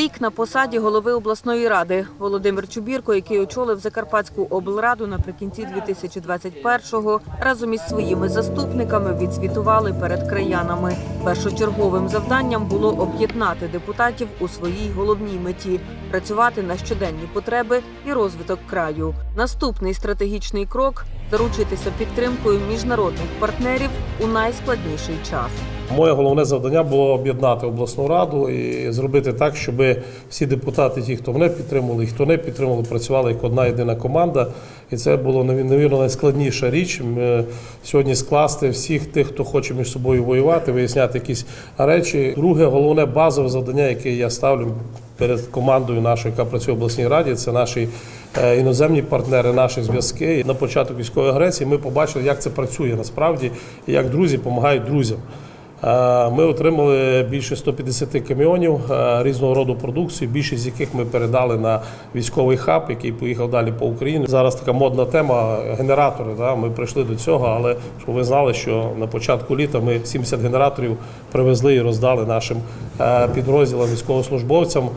Рік на посаді голови обласної ради Володимир Чубірко, який очолив Закарпатську облраду наприкінці 2021-го, разом із своїми заступниками відзвітували перед краянами. Першочерговим завданням було об'єднати депутатів у своїй головній меті працювати на щоденні потреби і розвиток краю. Наступний стратегічний крок заручитися підтримкою міжнародних партнерів у найскладніший час. Моє головне завдання було об'єднати обласну раду і зробити так, щоб всі депутати, ті, хто мене підтримували, і хто не підтримували, працювали як одна єдина команда. І це було навірно найскладніша річ. М, Сьогодні скласти всіх тих, хто хоче між собою воювати, виясняти якісь речі. Друге, головне базове завдання, яке я ставлю перед командою нашою, яка працює в обласній раді, це наші е, іноземні партнери, наші зв'язки. На початок військової агресії ми побачили, як це працює насправді, і як друзі допомагають друзям. Е, Ми отримали більше 150 каміонів е, різного роду продукції, більшість з яких ми передали на військовий хаб, який поїхав далі по Україні. Зараз така модна тема генератори. Да? Ми прийшли до цього, але щоб ви знали, що на початку літа ми 70 генераторів привезли і роздали нашим е, підрозділам військовослужбовцям.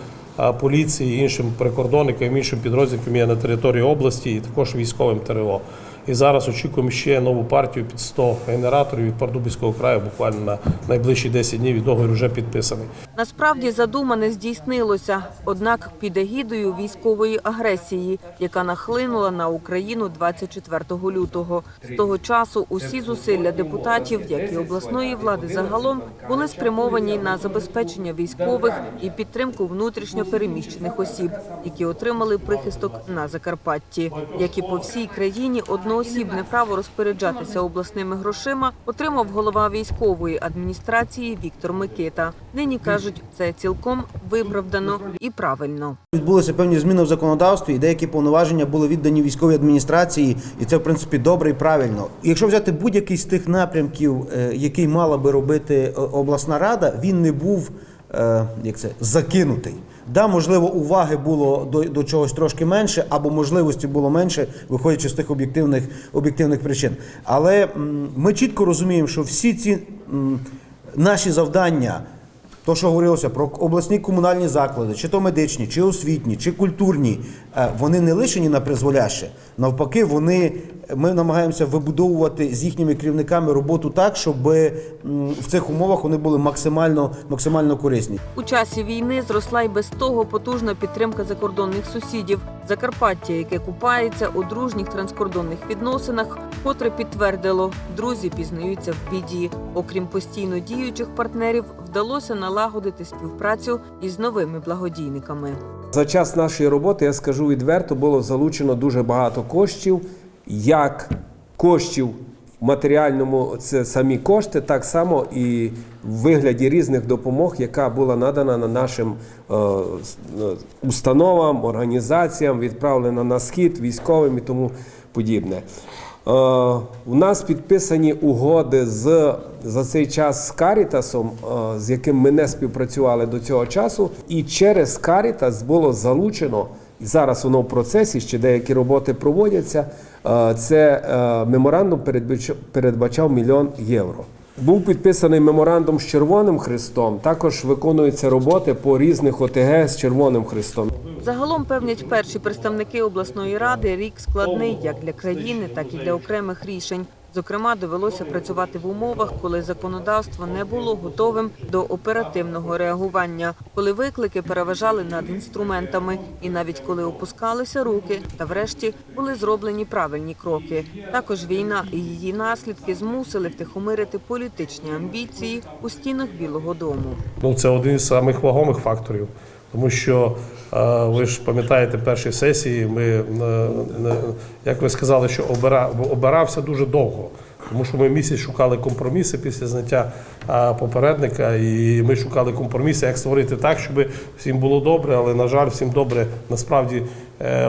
Поліції, іншим прикордонникам, іншим підрозділам, є на території області, і також військовим ТРО. І зараз очікуємо ще нову партію під 100 генераторів від Пардубівського краю. Буквально на найближчі 10 днів і договір вже підписаний. Насправді задумане здійснилося, однак під егідою військової агресії, яка нахлинула на Україну 24 лютого. З того часу усі зусилля депутатів, як і обласної влади загалом, були спрямовані на забезпечення військових і підтримку внутрішньо переміщених осіб, які отримали прихисток на Закарпатті. Як і по всій країні, одноосібне право розпоряджатися обласними грошима отримав голова військової адміністрації Віктор Микита. Нині кажуть, це цілком виправдано і правильно. Відбулися певні зміни в законодавстві, і деякі повноваження були віддані військовій адміністрації, і це в принципі добре і правильно. Якщо взяти будь-який з тих напрямків, е, який мала би робити е, обласна рада, він не був е, як це закинутий. Да, можливо, уваги було до, до чогось трошки менше, або можливості було менше, виходячи з тих об'єктивних об'єктивних причин. Але м, ми чітко розуміємо, що всі ці м, наші завдання. То, що говорилося про обласні комунальні заклади, чи то медичні, чи освітні, чи культурні, е, вони не лишені на призволяще. Навпаки, вони ми намагаємося вибудовувати з їхніми керівниками роботу так, щоб в цих умовах вони були максимально максимально корисні. У часі війни зросла й без того потужна підтримка закордонних сусідів. Закарпаття, яке купається у дружніх транскордонних відносинах, котре підтвердило, друзі пізнаються в біді. Окрім постійно діючих партнерів, вдалося налагодити співпрацю із новими благодійниками. За час нашої роботи, я скажу відверто, було залучено дуже багато коштів, як коштів в матеріальному це самі кошти, так само і в вигляді різних допомог, яка була надана на нашим е, е, установам, організаціям, відправлена на схід, військовим і тому подібне. Е, У нас підписані угоди з за цей час з Карітасом, е, з яким ми не співпрацювали до цього часу, і через Карітас було залучено. І зараз воно в процесі, ще деякі роботи проводяться. Це е, меморандум передбач- передбачав мільйон євро. Був підписаний меморандум з Червоним Христом. Також виконуються роботи по різних ОТГ з Червоним Христом. Загалом певнять перші представники обласної ради рік складний як для країни, так і для окремих рішень. Зокрема, довелося працювати в умовах, коли законодавство не було готовим до оперативного реагування, коли виклики переважали над інструментами, і навіть коли опускалися руки, та врешті були зроблені правильні кроки. Також війна і її наслідки змусили втихомирити політичні амбіції у стінах Білого Дому. Ну, це один із самих вагомих факторів. Тому що е, ви ж пам'ятаєте перші сесії, ми, е, як ви сказали, що обирався дуже довго. Тому що ми місяць шукали компроміси після зняття е, попередника, і ми шукали компроміси, як створити так, щоб всім було добре, але, на жаль, всім добре насправді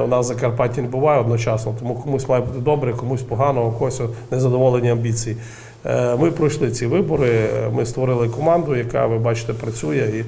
у нас в Закарпатті не буває одночасно. Тому комусь має бути добре, комусь погано, у когось незадоволені амбіції. Ми пройшли ці вибори, ми створили команду, яка, ви бачите, працює. І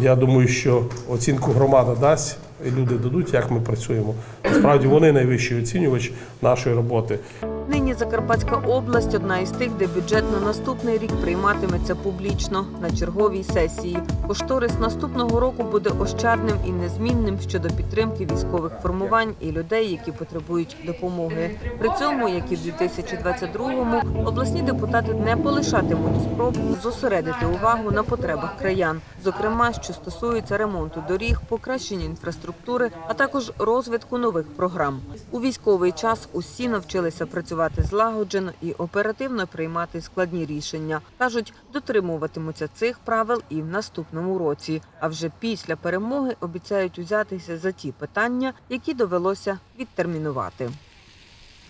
я думаю, що оцінку громада дасть, і люди дадуть, як ми працюємо. Насправді вони найвищий оцінювач нашої роботи. Нині Закарпатська область одна із тих, де бюджет на наступний рік прийматиметься публічно на черговій сесії. Кошторис наступного року буде ощадним і незмінним щодо підтримки військових формувань і людей, які потребують допомоги. При цьому, як і в 2022-му, обласні депутати не полишатимуть спроб зосередити увагу на потребах краян, зокрема, що стосується ремонту доріг, покращення інфраструктури, а також розвитку нових програм. У військовий час усі навчилися працювати злагоджено і оперативно приймати складні рішення. кажуть, дотримуватимуться цих правил і в наступному році. А вже після перемоги обіцяють узятися за ті питання, які довелося відтермінувати.